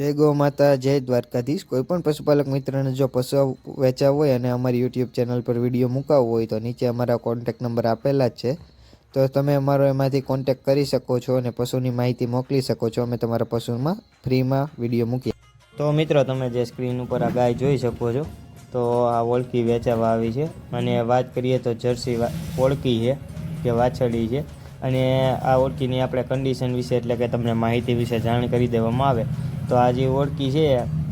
જય ગૌ માતા, જય દ્વારકાધીશ. કોઈ પણ પશુપાલક મિત્રને જો પશુ વેચાવ હોય અને અમારી યુટ્યુબ ચેનલ પર વીડિયો મુકાવવો હોય તો નીચે અમારા કોન્ટેક્ટ નંબર આપેલા જ છે. તો તમે અમારો એમાંથી કોન્ટેક કરી શકો છો અને પશુની માહિતી મોકલી શકો છો. અમે તમારા પશુમાં ફ્રીમાં વીડિયો મૂકીએ. તો મિત્રો, તમે જે સ્ક્રીન ઉપર આ ગાય જોઈ શકો છો, તો આ ઓળખી વેચાવા આવી છે. અને વાત કરીએ તો જર્સી ઓળખી છે કે વાછડી છે. અને આ ઓળખીની આપણે કન્ડિશન વિશે એટલે કે તમને માહિતી વિશે જાણ કરી દેવામાં આવે. તો આ જે ઓળખી છે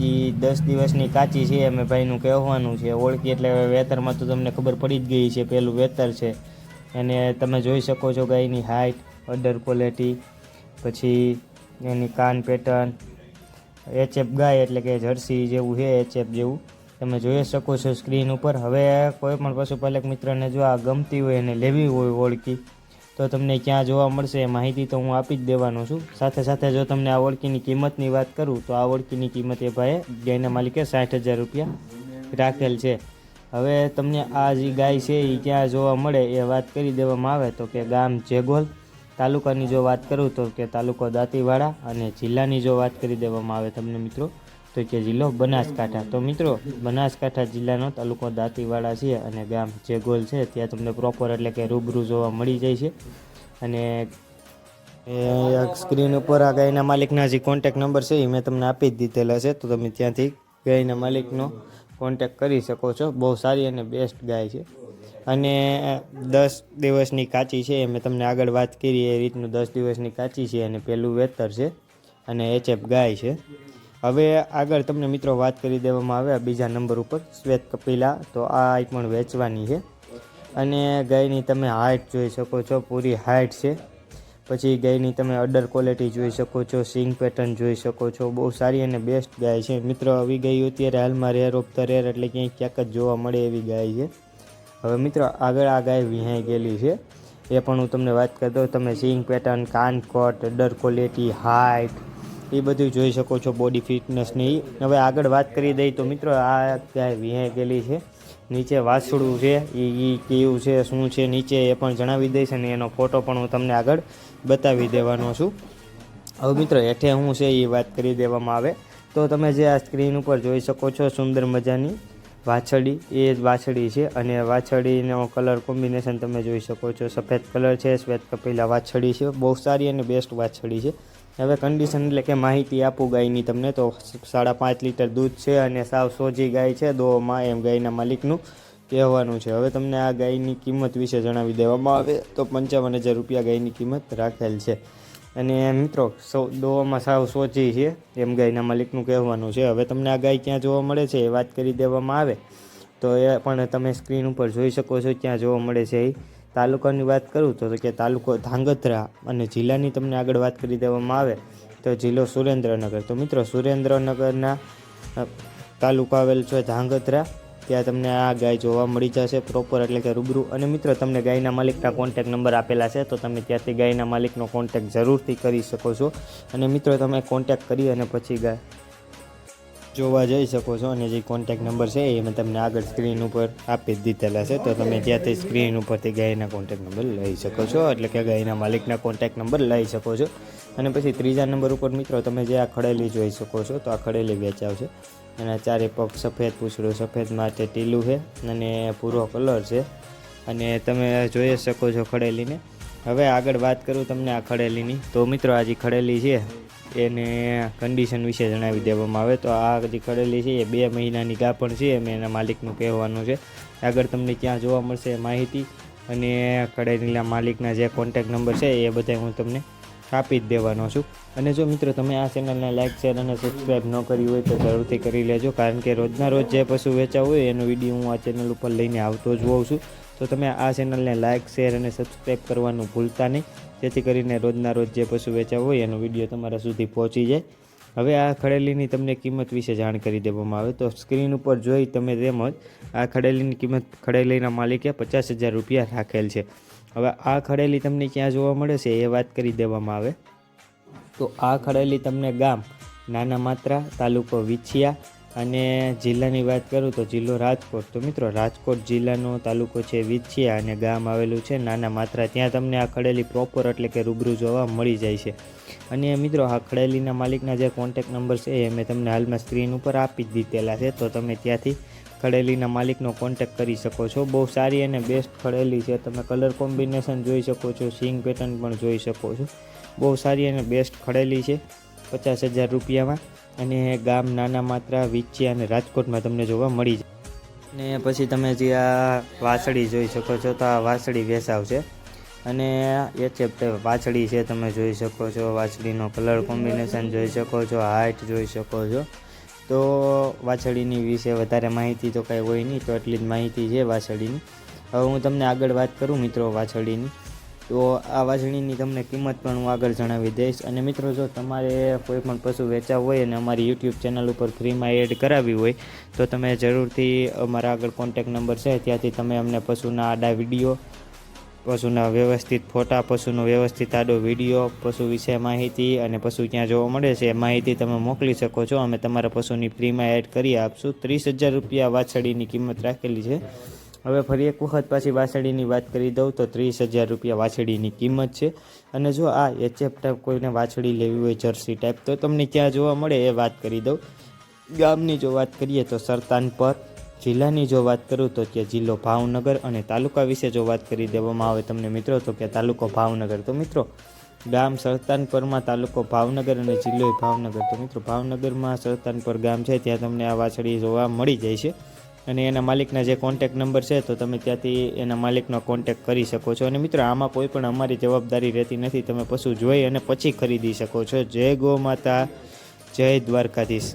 એ દસ દિવસની કાચી છે, અમે ભાઈનું કહેવાનું છે. ઓળખી એટલે વેતરમાં તો તમને ખબર પડી જ ગઈ છે, પેલું વેતર છે. અને તમે જોઈ શકો છો ગાયની હાઇટ અડર ક્વોલિટી પછી એની કાન પેટર્ન એચએફ ગાય એટલે કે જર્સી જેવું છે એચએફ જેવું. તમે જોઈ શકો છો સ્ક્રીન ઉપર. હવે કોઈ પણ પશુપાલક મિત્રને જો આ ગમતી હોય અને લેવી હોય ઓળખી તો તમને ક્યાં જોવા મળશે એ માહિતી તો હું આપી જ દેવાનો છું. સાથે સાથે જો તમને આ ઓળખીની કિંમતની વાત કરું, તો આ ઓળખીની કિંમત એ ભાઈએ ગાયના માલિકે સાઠ હજાર રૂપિયા રાખેલ છે. હવે તમને આ જે ગાય છે એ ક્યાં જોવા મળે એ વાત કરી દેવામાં આવે તો કે ગામ જેગોલ તાલુકાની જો વાત કરું તો કે તાલુકો દાંતીવાડા અને જિલ્લાની જો વાત કરી દેવામાં આવે તમને મિત્રો. તો કે જિલ્લો બનાસકાંઠા. તો મિત્રો, બનાસકાંઠા જિલ્લાનો તાલુકો દાંતીવાડા છે અને ગામ જેગોલ છે. ત્યાં તમને પ્રોપર એટલે કે રૂબરૂ જોવા મળી જાય છે. અને સ્ક્રીન ઉપર આ ગાયના માલિકના જે કોન્ટેક નંબર છે, એ મેં તમને આપી જ દીધેલા છે. તો તમે ત્યાંથી ગાયના માલિકનો કોન્ટેક કરી શકો છો. બહુ સારી અને બેસ્ટ ગાય છે. અને દસ દિવસની કાચી છે. મેં તમને આગળ વાત કરી, એ રીતનું દસ દિવસની કાચી છે અને પહેલું વેતર છે. અને એચએફ ગાય છે. હવે આગળ તમને મિત્રો વાત કરી દેવામાં આવે બીજા નંબર ઉપર, શ્વેત કપિલા, તો આ પણ વેચવાની છે. અને ગાયની તમે હાઇટ જોઈ શકો છો, પૂરી હાઇટ છે. પછી ગાયની તમે અડર ક્વોલિટી જોઈ શકો છો સિંગ પેટર્ન જોઈ શકો છો, બહુ સારી અને બેસ્ટ ગાય છે. મિત્રો, આવી ગાયો અત્યારે હાલમાં રેર ઓફ ધ રેર એટલે ક્યાંય ક્યાંક જ જોવા મળે એવી ગાય છે. હવે મિત્રો, આગળ આ ગાય વિહાઈ ગયેલી છે. એ પણ હું તમને વાત કરી દઉં. તમે સિંગ પેટર્ન કાન કોટ અડર ક્વોલિટી હાઇટ એ બધું જોઈ શકો છો બોડી ફિટનેસની હવે આગળ વાત કરી દઈ તો મિત્રો, આ ક્યાંય વિહાઈ ગયેલી છે. નીચે વાસળું છે, એ એ કેવું છે, શું છે, નીચે એ પણ જણાવી દઈશ અને એનો ફોટો પણ હું તમને આગળ બતાવી દેવાનો છું. હવે મિત્રો, હેઠે શું છે એ વાત કરી દેવામાં આવે. તો તમે જે આ સ્ક્રીન ઉપર જોઈ શકો છો સુંદર મજાની વાછડી એ જ વાછડી છે અને વાછડીનો કલર કોમ્બિનેશન તમે જોઈ શકો છો. સફેદ કલર છે, શ્વેત કપિલા વાછડી છે. બહુ સારી અને બેસ્ટ વાછડી છે. હવે કન્ડિશન એટલે કે માહિતી આપું ગાયની તમને તો સાડા પાંચ લીટર દૂધ છે અને સાવ સોજી ગાય છે દોમાં એમ ગાયના માલિકનું કહેવાનું છે. હવે તમને આ ગાયની કિંમત વિશે જણાવી દેવામાં આવે તો પંચાવન હજાર રૂપિયા ગાયની કિંમત રાખેલ છે. અને મિત્રો, સૌ દોવામાં સાવ સોચી છે એમ ગાયના માલિકનું કહેવાનું છે. હવે તમને આ ગાય ક્યાં જોવા મળે છે એ વાત કરી દેવામાં આવે. તો એ પણ તમે સ્ક્રીન ઉપર જોઈ શકો છો, ક્યાં જોવા મળે છે એ. તાલુકાની વાત કરું તો કે તાલુકો ધાંગધ્રા અને જિલ્લાની તમને આગળ વાત કરી દેવામાં આવે તો જિલ્લો સુરેન્દ્રનગર. તો મિત્રો સુરેન્દ્રનગરના તાલુકો આવેલ છે ધાંગધ્રા. ત્યાં તમને આ ગાય જોવા મળી જશે પ્રોપર એટલે કે રૂબરૂ. અને મિત્રો તમને ગાયના માલિકના કોન્ટેક નંબર આપેલા છે તો તમે ત્યાંથી ગાયના માલિકનો કોન્ટેક જરૂરથી કરી શકો છો. અને મિત્રો તમે કોન્ટેક કરી અને પછી ગાય જોવા જઈ શકો છો અને જે કોન્ટેક નંબર છે એ મેં તમને આગળ સ્ક્રીન ઉપર આપી જ દીધેલા છે. તો તમે ત્યાંથી સ્ક્રીન ઉપરથી ગાયના કોન્ટેક નંબર લઈ શકો છો. એટલે કે ગાયના માલિકના કોન્ટેક નંબર લઈ શકો છો. અને પછી ત્રીજા નંબર ઉપર મિત્રો તમે જે આ ખડેલી જોઈ શકો છો, તો આ ખડેલી વેચાવશે અને ચારે પગ સફેદ, પૂછડું સફેદ માટે ટીલું છે અને પૂરો કલર છે. અને તમે જોઈ શકો છો ખડેલીને. હવે આગળ વાત કરું તમને આ ખડેલીની. તો મિત્રો આ જે ખડેલી છે એને કન્ડિશન વિશે જણાવી દેવામાં આવે. તો આ જે ખડેલી છે એ બે મહિનાની ગાભણ છે એમ એના માલિકનું કહેવાનું છે. આગળ તમને ક્યાં જોવા મળશે માહિતી. અને ખડેલીના માલિકના જે કોન્ટેક નંબર છે એ બધા હું તમને આપી જ દેવાનો છું. અને જો મિત્રો તમે આ ચેનલને લાઇક શેર અને સબસ્ક્રાઈબ ન કરી હોય તો જરૂરથી કરી લેજો. કારણ કે રોજના રોજ જે પશુ વેચાવ હોય એનો વીડિયો હું આ ચેનલ ઉપર લઈને આવતો જ હોઉં છું. તો તમે આ ચેનલને લાઇક શેર અને સબસ્ક્રાઈબ કરવાનું ભૂલતા નહીં. જેથી કરીને રોજના રોજ જે પશુ વેચાવ હોય એનો વીડિયો તમારા સુધી પહોંચી જાય. હવે આ ખડેલીની તમને કિંમત વિશે જાણ કરી દેવામાં આવે તો સ્ક્રીન ઉપર જોઈ તમે તેમજ આ ખડેલીની કિંમત ખડેલીના માલિકે પચાસ હજાર રૂપિયા રાખેલ છે. હવે આ ખડેલી તમને ક્યાં જોવા મળે છે એ વાત કરી દેવામાં આવે. તો આ ખડેલી તમને ગામ, નાના માત્રા, તાલુકો વિછિયા અને જિલ્લાની વાત કરું તો જિલ્લો રાજકોટ. તો મિત્રો, રાજકોટ જિલ્લાનો તાલુકો છે વિછિયા અને ગામ આવેલું છે. નાના માત્રા ત્યાં તમને આ ખડેલી પ્રોપર એટલે કે રૂબરૂ જોવા મળી જાય છે. અને મિત્રો, આ ખડેલીના માલિકના જે કોન્ટેક નંબર છે એ મેં તમને હાલમાં સ્ક્રીન ઉપર આપી દીધેલા છે. તો તમે ત્યાંથી ખડેલીના માલિકનો કોન્ટેક કરી શકો છો. બહુ સારી અને બેસ્ટ ખડેલી છે. તમે કલર કોમ્બિનેશન જોઈ શકો છો સિંગ પેટર્ન પણ જોઈ શકો છો. બહુ સારી અને બેસ્ટ ખડેલી છે. પચાસ હજાર રૂપિયામાં. અને ગામ નાના માત્રા વિચિયા અને રાજકોટમાં તમને જોવા મળી જાય. ને પછી તમે જે આ વાસળી જોઈ શકો છો, તો આ વાસળી વેસાવ છે. અને એ તે વાછડી છે, તમે જોઈ શકો છો. વાછડીનો કલર કોમ્બિનેશન જોઈ શકો છો હાઇટ જોઈ શકો છો. તો વાછડીની વિશે વધારે માહિતી તો કાંઈ હોય નહીં, તો એટલી જ માહિતી છે વાછડીની. હવે હું તમને આગળ વાત કરું મિત્રો વાછડીની. તો આ વાછડીની તમને કિંમત પણ હું આગળ જણાવી દઈશ. અને મિત્રો, જો તમારે કોઈ પણ પશુ વેચાવ હોય અને અમારી યુટ્યુબ ચેનલ ઉપર ફ્રીમાં એડ કરાવી હોય, તો તમે જરૂરથી અમારા આગળ કોન્ટેક નંબર છે. ત્યાંથી તમે અમને પશુના આડા વીડિયો, પશુના વ્યવસ્થિત ફોટા, પશુનો વ્યવસ્થિત આડો વીડિયો, પશુ વિશે માહિતી અને પશુ ક્યાં જોવા મળે છે એ માહિતી તમે મોકલી શકો છો. અમે તમારા પશુની ફ્રીમાં એડ કરી આપશું. ત્રીસ હજાર રૂપિયા વાછડીની કિંમત રાખેલી છે. હવે ફરી એક વખત પાછી વાછડીની વાત કરી દઉં તો ત્રીસ હજાર રૂપિયા વાછડીની કિંમત છે. અને જો આ એચએફ ટાઈપ કોઈને વાછડી લેવી હોય જર્સી ટાઈપ તો તમને ક્યાં જોવા મળે એ વાત કરી દઉં. ગામની જો વાત કરીએ તો સરતાનપર જિલ્લાની જો વાત કરું તો કે જિલ્લો ભાવનગર અને તાલુકા વિશે જો વાત કરી દેવામાં આવે તમને મિત્રો, તો કે તાલુકો ભાવનગર. તો મિત્રો, ગામ સરતાનપરમાં તાલુકો ભાવનગર અને જિલ્લો ભાવનગર. તો મિત્રો, ભાવનગરમાં સરતાનપર ગામ છે, ત્યાં તમને આ વાછડી જોવા મળી જાય છે. અને એના માલિકના જે કોન્ટેક નંબર છે, તો તમે ત્યાંથી એના માલિકનો કોન્ટેક કરી શકો છો. અને મિત્રો, આમાં કોઈ પણ અમારી જવાબદારી રહેતી નથી. તમે પશુ જોઈ અને પછી ખરીદી શકો છો. જય ગો માતા, જય દ્વારકાધીશ.